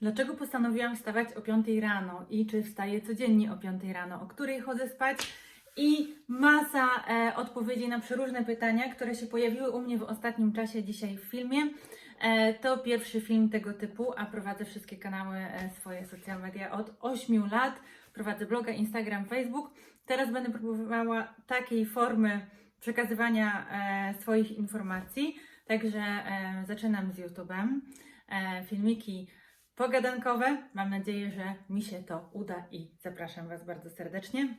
Dlaczego postanowiłam wstawać o 5 rano i czy wstaję codziennie o 5 rano, o której chodzę spać i masa e, odpowiedzi na przeróżne pytania, które się pojawiły u mnie w ostatnim czasie dzisiaj w filmie. E, to pierwszy film tego typu, a prowadzę wszystkie kanały e, swoje social media od 8 lat. Prowadzę bloga, Instagram, Facebook. Teraz będę próbowała takiej formy przekazywania e, swoich informacji. Także e, zaczynam z YouTube'em. E, filmiki pogadankowe. Mam nadzieję, że mi się to uda i zapraszam Was bardzo serdecznie.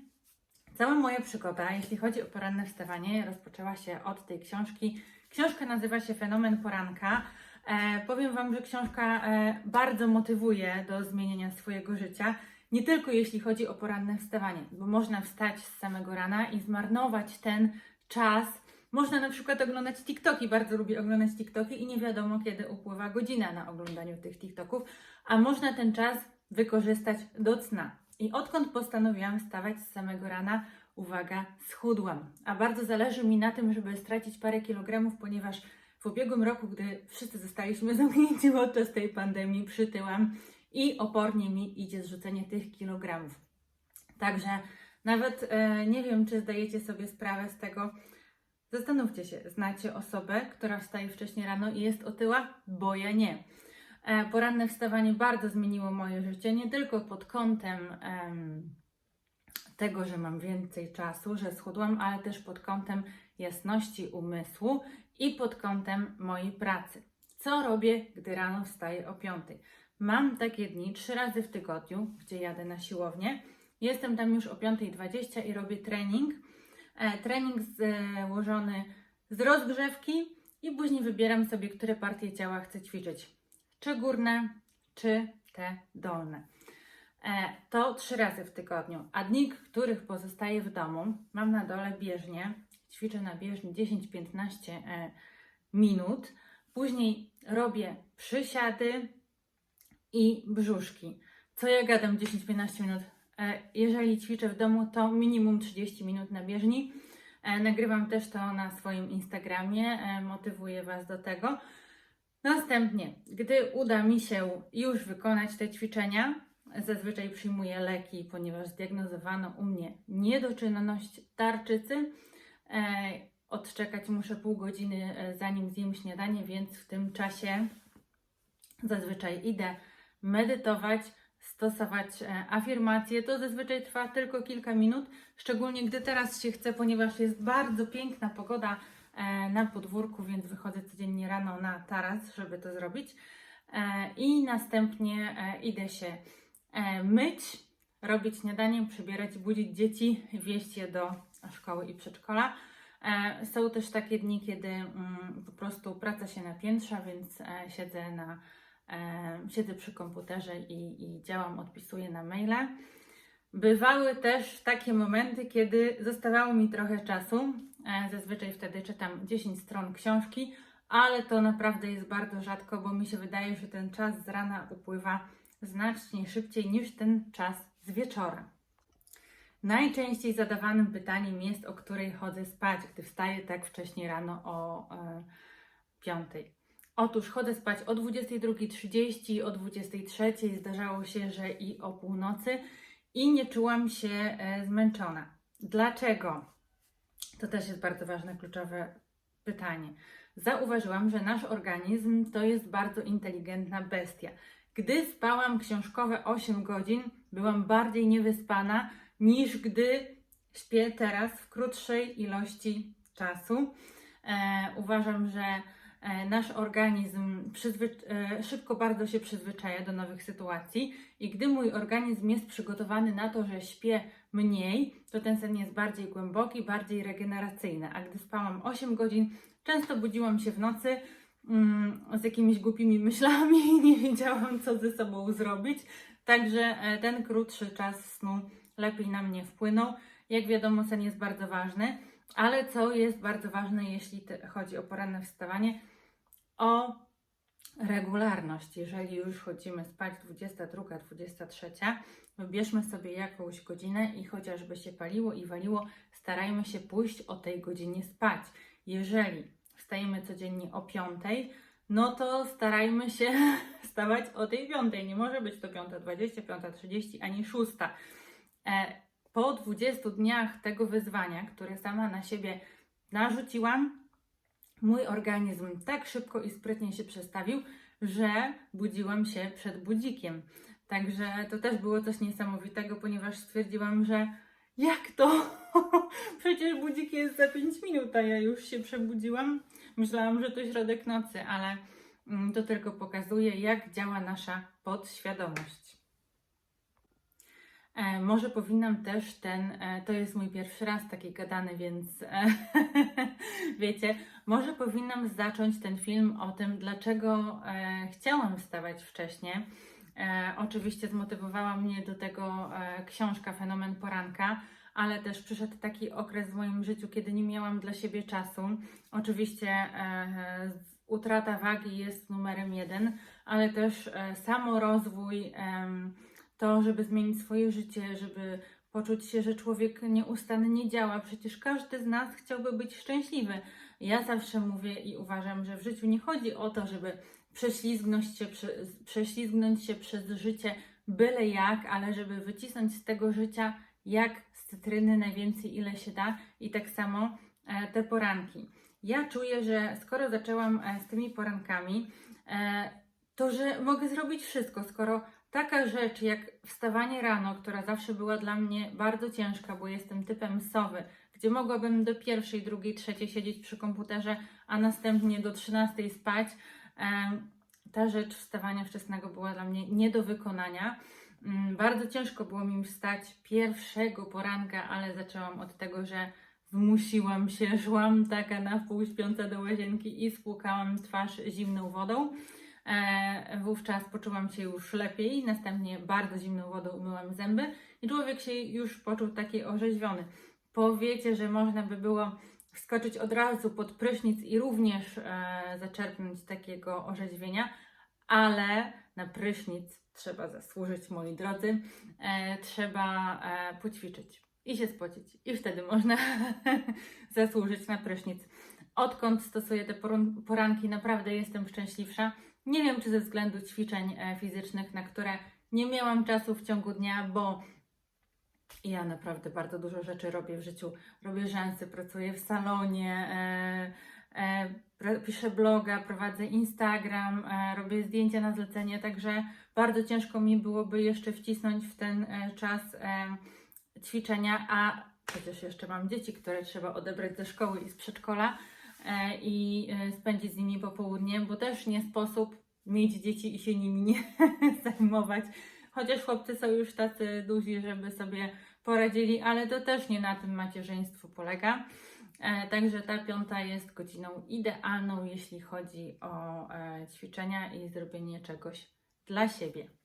Cała moja przygoda, jeśli chodzi o poranne wstawanie, rozpoczęła się od tej książki. Książka nazywa się Fenomen Poranka. E, powiem Wam, że książka e, bardzo motywuje do zmienienia swojego życia. Nie tylko jeśli chodzi o poranne wstawanie, bo można wstać z samego rana i zmarnować ten czas. Można na przykład oglądać TikToki, bardzo lubię oglądać TikToki i nie wiadomo kiedy upływa godzina na oglądaniu tych TikToków, a można ten czas wykorzystać do cna. I odkąd postanowiłam wstawać z samego rana, uwaga, schudłam. A bardzo zależy mi na tym, żeby stracić parę kilogramów, ponieważ w ubiegłym roku, gdy wszyscy zostaliśmy zamknięci podczas tej pandemii, przytyłam i opornie mi idzie zrzucenie tych kilogramów. Także nawet e, nie wiem, czy zdajecie sobie sprawę z tego. Zastanówcie się, znacie osobę, która wstaje wcześniej rano i jest otyła? Bo ja nie. E, poranne wstawanie bardzo zmieniło moje życie, nie tylko pod kątem em, tego, że mam więcej czasu, że schudłam, ale też pod kątem jasności umysłu i pod kątem mojej pracy. Co robię, gdy rano wstaję o 5? Mam takie dni trzy razy w tygodniu, gdzie jadę na siłownię. Jestem tam już o 5.20 i robię trening. E, trening złożony z rozgrzewki i później wybieram sobie, które partie ciała chcę ćwiczyć. Czy górne, czy te dolne. E, to trzy razy w tygodniu. A dni, których pozostaję w domu, mam na dole bieżnię. Ćwiczę na bieżni 10-15 e, minut. Później robię przysiady i brzuszki. Co ja gadam 10-15 minut? E, Jeżeli ćwiczę w domu, to minimum 30 minut na bieżni. E, Nagrywam też to na swoim Instagramie, e, motywuję Was do tego. Następnie, gdy uda mi się już wykonać te ćwiczenia, zazwyczaj przyjmuję leki, ponieważ zdiagnozowano u mnie niedoczynność tarczycy. Odczekać muszę pół godziny, zanim zjem śniadanie, więc w tym czasie zazwyczaj idę medytować, stosować e, afirmacje. To zazwyczaj trwa tylko kilka minut, szczególnie gdy teraz się chce, ponieważ jest bardzo piękna pogoda e, na podwórku, więc wychodzę codziennie rano na taras, żeby to zrobić. E, I następnie idę się myć, robić śniadanie, przybierać, budzić dzieci, wieźć je do szkoły i przedszkola. Są też takie dni, kiedy mm, po prostu praca się napiętrza, więc siedzę na siedzę przy komputerze i, i działam, odpisuję na maile. Bywały też takie momenty, kiedy zostawało mi trochę czasu. E, Zazwyczaj wtedy czytam 10 stron książki, ale to naprawdę jest bardzo rzadko, bo mi się wydaje, że ten czas z rana upływa znacznie szybciej niż ten czas z wieczora. Najczęściej zadawanym pytaniem jest, o której chodzę spać, gdy wstaję tak wcześnie rano o e, 5. Otóż chodzę spać o 22.30, o 23.00, zdarzało się, że i o północy i nie czułam się e, zmęczona. Dlaczego? To też jest bardzo ważne, kluczowe pytanie. Zauważyłam, że nasz organizm to jest bardzo inteligentna bestia. Gdy spałam książkowe 8 godzin, byłam bardziej niewyspana niż gdy śpię teraz w krótszej ilości czasu. E, uważam, że nasz organizm e, szybko bardzo się przyzwyczaja do nowych sytuacji i gdy mój organizm jest przygotowany na to, że śpię mniej, to ten sen jest bardziej głęboki, bardziej regeneracyjny. A gdy spałam 8 godzin, często budziłam się w nocy mm, z jakimiś głupimi myślami i nie wiedziałam, co ze sobą zrobić. Także e, ten krótszy czas snu lepiej na mnie wpłynął. Jak wiadomo, sen jest bardzo ważny, ale co jest bardzo ważne, jeśli chodzi o poranne wstawanie, o regularność. Jeżeli już chodzimy spać 22, 23, wybierzmy sobie jakąś godzinę i chociażby się paliło i waliło, starajmy się pójść o tej godzinie spać. Jeżeli wstajemy codziennie o 5, no to starajmy się wstawać o tej piątej. Nie może być to 5.20, 5.30 ani 6. E, po 20 dniach tego wyzwania, które sama na siebie narzuciłam, mój organizm tak szybko i sprytnie się przestawił, że budziłam się przed budzikiem. Także to też było coś niesamowitego, ponieważ stwierdziłam, że jak to? Przecież budzik jest za 5 minut, a ja już się przebudziłam. Myślałam, że to środek nocy, ale mm, to tylko pokazuje, jak działa nasza podświadomość. E, może powinnam też ten, e, to jest mój pierwszy raz taki gadany, więc e, wiecie, może powinnam zacząć ten film o tym, dlaczego chciałam wstawać wcześniej. Oczywiście zmotywowała mnie do tego książka Fenomen Poranka, ale też przyszedł taki okres w moim życiu, kiedy nie miałam dla siebie czasu. Oczywiście utrata wagi jest numerem jeden, ale też samorozwój, to, żeby zmienić swoje życie, żeby poczuć się, że człowiek nieustannie działa. Przecież każdy z nas chciałby być szczęśliwy. Ja zawsze mówię i uważam, że w życiu nie chodzi o to, żeby prześlizgnąć się, prze, prześlizgnąć się przez życie byle jak, ale żeby wycisnąć z tego życia jak z cytryny najwięcej, ile się da. I tak samo e, te poranki. Ja czuję, że skoro zaczęłam e, z tymi porankami, e, to że mogę zrobić wszystko, skoro taka rzecz jak wstawanie rano, która zawsze była dla mnie bardzo ciężka, bo jestem typem sowy, gdzie mogłabym do pierwszej, drugiej, trzeciej siedzieć przy komputerze, a następnie do trzynastej spać, ta rzecz wstawania wczesnego była dla mnie nie do wykonania. Mm, Bardzo ciężko było mi wstać pierwszego poranka, ale zaczęłam od tego, że zmusiłam się, szłam taka na wpół śpiąca do łazienki i spłukałam twarz zimną wodą. E, wówczas poczułam się już lepiej, następnie bardzo zimną wodą umyłam zęby i człowiek się już poczuł taki orzeźwiony. Powiecie, że można by było wskoczyć od razu pod prysznic i również e, zaczerpnąć takiego orzeźwienia, ale na prysznic trzeba zasłużyć, moi drodzy. E, trzeba poćwiczyć i się spocić, i wtedy można zasłużyć na prysznic. Odkąd stosuję te poranki, naprawdę jestem szczęśliwsza. Nie wiem, czy ze względu ćwiczeń e, fizycznych, na które nie miałam czasu w ciągu dnia, bo ja naprawdę bardzo dużo rzeczy robię w życiu. Robię rzęsy, pracuję w salonie, e, e, piszę bloga, prowadzę Instagram, e, robię zdjęcia na zlecenie, także bardzo ciężko mi byłoby jeszcze wcisnąć w ten e, czas e, ćwiczenia, a przecież jeszcze mam dzieci, które trzeba odebrać ze szkoły i z przedszkola i e, spędzić z nimi popołudnie, bo też nie sposób mieć dzieci i się nimi nie zajmować. Chociaż chłopcy są już tacy duzi, żeby sobie poradzili, ale to też nie na tym macierzyństwo polega. E, Także ta piąta jest godziną idealną, jeśli chodzi o e, ćwiczenia i zrobienie czegoś dla siebie.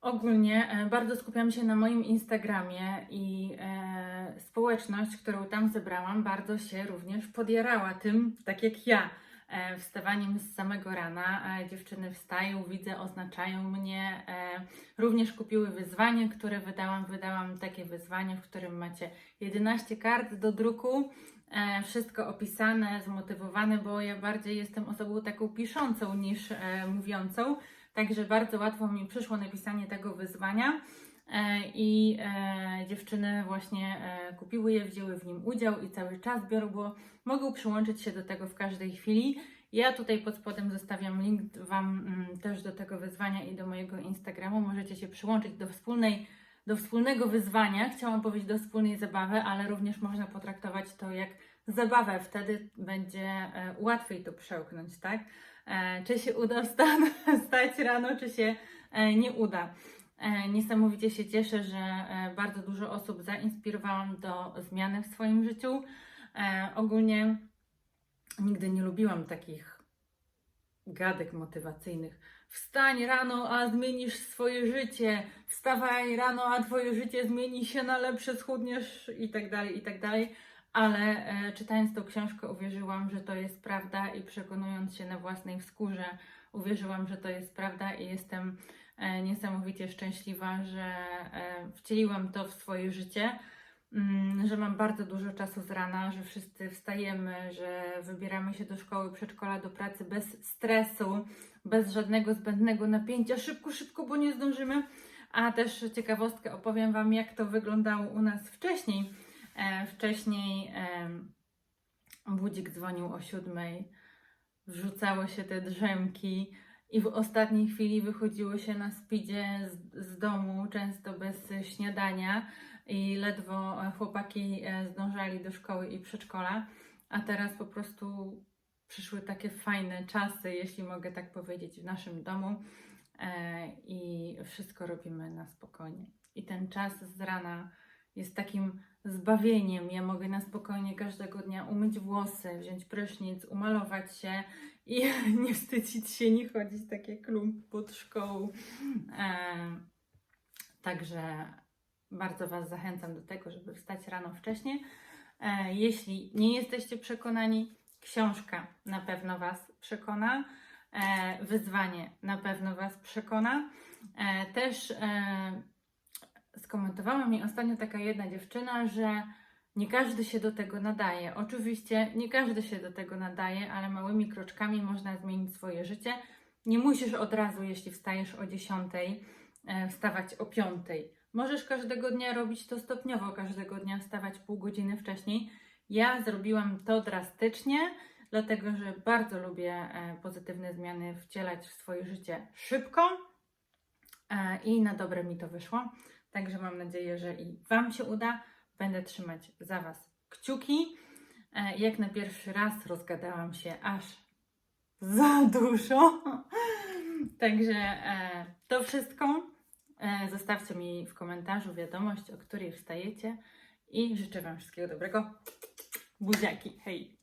Ogólnie e, bardzo skupiam się na moim Instagramie i e, społeczność, którą tam zebrałam, bardzo się również podjarała tym, tak jak ja, e, wstawaniem z samego rana. E, dziewczyny wstają, widzę, oznaczają mnie. E, również kupiły wyzwanie, które wydałam. Wydałam takie wyzwanie, w którym macie 11 kart do druku. E, wszystko opisane, zmotywowane, bo ja bardziej jestem osobą taką piszącą niż e, mówiącą. Także bardzo łatwo mi przyszło napisanie tego wyzwania e, i e, dziewczyny właśnie e, kupiły je, wzięły w nim udział i cały czas biorą, bo mogą przyłączyć się do tego w każdej chwili. Ja tutaj pod spodem zostawiam link Wam mm, też do tego wyzwania i do mojego Instagramu. Możecie się przyłączyć do wspólnej do wspólnego wyzwania, chciałam powiedzieć do wspólnej zabawy, ale również można potraktować to jak zabawę. Wtedy będzie łatwiej to przełknąć, tak? E, czy się uda wsta- wstać rano, czy się e, nie uda. E, Niesamowicie się cieszę, że bardzo dużo osób zainspirowałam do zmiany w swoim życiu. Ogólnie nigdy nie lubiłam takich gadek motywacyjnych. Wstań rano, a zmienisz swoje życie. Wstawaj rano, a twoje życie zmieni się na lepsze, schudniesz i tak dalej, i tak dalej. Ale e, czytając tą książkę uwierzyłam, że to jest prawda i przekonując się na własnej skórze uwierzyłam, że to jest prawda i jestem e, niesamowicie szczęśliwa, że e, wcieliłam to w swoje życie. mm, że mam bardzo dużo czasu z rana, że wszyscy wstajemy, że wybieramy się do szkoły, przedszkola, do pracy bez stresu, bez żadnego zbędnego napięcia, szybko, szybko, bo nie zdążymy. A też ciekawostkę opowiem Wam, jak to wyglądało u nas wcześniej. E, wcześniej budzik dzwonił o siódmej, wrzucały się te drzemki i w ostatniej chwili wychodziło się na speedzie z, z domu, często bez śniadania i ledwo chłopaki e, zdążali do szkoły i przedszkola, a teraz po prostu przyszły takie fajne czasy, jeśli mogę tak powiedzieć, w naszym domu e, i wszystko robimy na spokojnie. I ten czas z rana jest takim zbawieniem. Ja mogę na spokojnie każdego dnia umyć włosy, wziąć prysznic, umalować się i nie wstydzić się, nie chodzić takie klump pod szkołą. E, także bardzo Was zachęcam do tego, żeby wstać rano wcześnie. E, jeśli nie jesteście przekonani, książka na pewno Was przekona. E, wyzwanie na pewno Was przekona. Też skomentowała mi ostatnio taka jedna dziewczyna, że nie każdy się do tego nadaje. Oczywiście nie każdy się do tego nadaje, ale małymi kroczkami można zmienić swoje życie. Nie musisz od razu, jeśli wstajesz o 10, e, wstawać o 5. Możesz każdego dnia robić to stopniowo, każdego dnia wstawać pół godziny wcześniej. Ja zrobiłam to drastycznie, dlatego że bardzo lubię e, pozytywne zmiany wcielać w swoje życie szybko e, i na dobre mi to wyszło. Także mam nadzieję, że i Wam się uda. Będę trzymać za Was kciuki. E, Jak na pierwszy raz rozgadałam się aż za dużo. Także e, to wszystko. E, Zostawcie mi w komentarzu wiadomość, o której wstajecie i życzę Wam wszystkiego dobrego. Buziaki, hej!